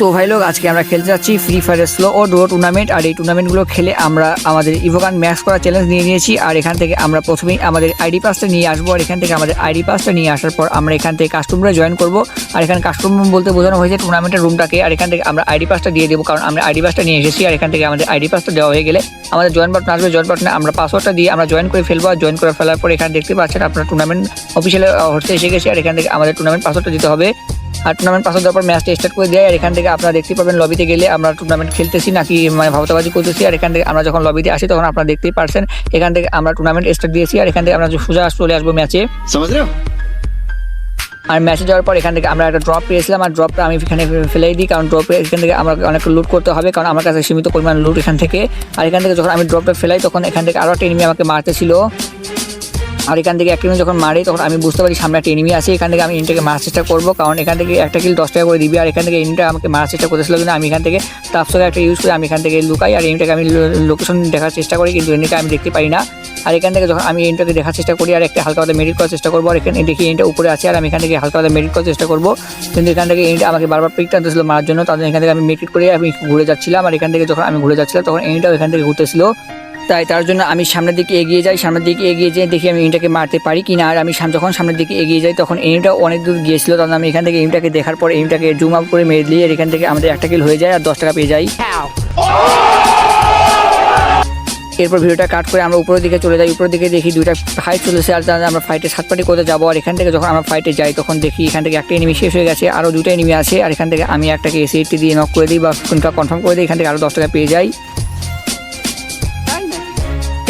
তো ভাই লোক, আজকে আমরা খেলতে যাচ্ছি ফ্রি ফায়ার স্লো ও ডুয়ো টুর্নামেন্ট আর এই টুর্নামেন্টগুলো খেলে আমরা আমাদের ইভোগান ম্যাক্স করা চ্যালেঞ্জ নিয়ে নিয়েছি। আর এখান থেকে আমরা প্রথমেই আমাদের আইডি পাসটা নিয়ে আসব। আর এখান থেকে আমাদের আইডি পাসটা নিয়ে আসার পর আমরা এখান থেকে কাস্টম রুমে জয়েন করব। আর এখানে কাস্টম রুম বলতে বোঝানো হয়েছে টুর্নামেন্টের রুমটাকে আর এখান থেকে আমরা আইডি পাসটা দিয়ে দেবো। কারণ আমরা আইডি পাসটা নিয়ে এসেছি। আর এখান থেকে আমাদের আইডি পাসটা দেওয়া হয়ে গেলে আমাদের জয়েন বাটন আসবে। জয়েন বাটনে আমরা পাসওয়ার্ডটা দিয়ে আমরা জয়েন করে ফেলব। আর জয়েন করে ফেলার পর এখানে দেখতে পাচ্ছেন আপনার টুর্নামেন্ট অফিসিয়াল হচ্ছে এসে গেছে। আর এখান থেকে আমাদের টুর্নামেন্ট পাসওয়ার্ডটা দিতে হবে। আর টুর্নামেন্ট পাস দেওয়ার পর ম্যাচটা স্টার্ট করে দেয়। আর এখান থেকে আপনারা দেখতে পাবেন লবিতে গেলে আমরা টুর্নামেন্ট খেলতেছি নাকি মানে ভাবতাবাজি করতেছি। আর এখান থেকে আমরা যখন লবিতে আসি তখন আপনারা দেখতেই পারছেন এখান থেকে আমরা টুর্নামেন্ট স্টার্ট দিয়েছি। আর এখান থেকে আমরা সোজা চলে আসব ম্যাচে আর ম্যাচে যাওয়ার পর এখান থেকে আমরা একটা ড্রপ পেয়েছিলাম। আর ড্রপটা আমি এখানে ফেলে দিই কারণ ড্রপে এখান থেকে আমরা অনেক লুট করতে হবে কারণ আমার কাছে সীমিত পরিমাণ লুট এখান থেকে। আর এখান থেকে যখন আমি ড্রপটা ফেলাই তখন এখান থেকে আরও একটা এনিমি আমাকে মারতেছিল। আর এখান থেকে একটা যখন মারে তখন আমি বুঝতে পারি সামনে একটা এনিমি আছে এখান থেকে আমি এনিটাকে মারার চেষ্টা করব কারণ এখান থেকে একটা কিল দশ টাকা করে দিবি আর এখান থেকে এনিটা আমাকে মারার চেষ্টা করতেছিল কিন্তু আমি এখান থেকে তাপসকে একটা ইউজ করে আমি এখান থেকে লুকাই আর এনিটাকে আমি লোকেশন দেখার চেষ্টা করি কিন্তু এনিটা আমি দেখতে পাই না আর এখান থেকে যখন আমি এনটাকে দেখার চেষ্টা করি আর একটা হালকা মেডিট করার চেষ্টা করব আর এখানে দেখি এনটা উপরে আছে আর আমি এখান থেকে হালকা মেডিট করার চেষ্টা করব কিন্তু এখান থেকে এনটা আমাকে বারবার পিক টানতেছিল মারার জন্য তাদের এখান থেকে আমি মেডিট করে আমি ঘুরে যাচ্ছিলাম আর এখান থেকে যখন আমি ঘুরে যাচ্ছিলাম তখন এনটাও এখান থেকে ঘুরতেছিল তাই তার জন্য আমি সামনের দিকে এগিয়ে যাই সামনের দিকে এগিয়ে যেয়ে দেখি আমি এনটাকে মারতে পারি কি না আর আমি যখন সামনের দিকে এগিয়ে যাই তখন এমটা অনেক দূর গিয়েছিল তখন আমি এখান থেকে এমটাকে দেখার পর এমটাকে জুম আপ করে মেরে আর এখান থেকে আমাদের একটা কিল হয়ে যায় আর দশ টাকা পেয়ে যাই। এরপর ভিডিওটা কাট করে আমরা উপরের দিকে চলে যাই উপরের দিকে দেখি দুইটা ফাইট চলেছে আর তাহলে আমরা ফাইটে সাত পাটি করতে যাব? আর এখান থেকে যখন আমরা ফাইটে যাই তখন দেখি এখান থেকে একটা এনিমি শেষ হয়ে গেছে আরও দুটো এনিমি আছে আর এখান থেকে আমি একটাকে এসি দিয়ে নক করে দিই বা কোনটা কনফার্ম করে দিই এখান থেকে আরও দশ টাকা পেয়ে যাই।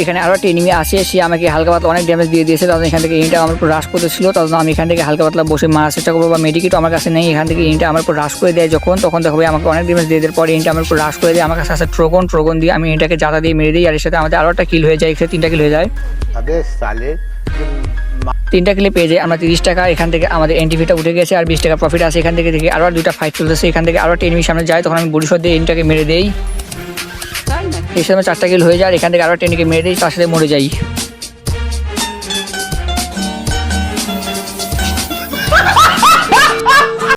এখানে আরও একটা এনিমি আসে সে আমাকে হালকা পাতলা অনেক ড্যামেজ দিয়ে দিয়েছে। তখন এখান থেকে এনিটা আমার উপর হ্রাস করতেছিল। তখন আমি এখান থেকে হালকা পাতলা বসে মারার চেষ্টা করব বা মেডিকেটও আমার কাছে নেই। এখান থেকে এনিটা আমার উপর হ্রাস করে দেয় যখন তখন দেখো আমাকে অনেক ড্যামেজ দিয়ে দেওয়ার পরে এনিটা আমার উপর হ্রাস করে দেয়। আমার কাছে আসে ট্রোগন ট্রোগন দিয়ে আমি এনিটাকে জাতা দিয়ে মেরে দিই। আর এর সাথে আমাদের আরও একটা কিল হয়ে যায় এখানে তিনটা কিল হয়ে যায়। তিনটা কিলে পেয়ে যায় আমরা তিরিশ টাকা। এখান থেকে আমাদের এনটিভিটা উঠে গেছে আর বিশ টাকা প্রফিট আছে। এখান থেকে দেখি আরও দুটা ফাইট চলতেছে। এখান থেকে আরও একটা এনিমি সামনে যায় তখন আমি বুড়ি সদ্যে ইনটাকে মেরে দেই। এর সময় চারটা কিল হয়ে যায় এখান থেকে আরও টেনিকে মেরে সাথে মরে যাই।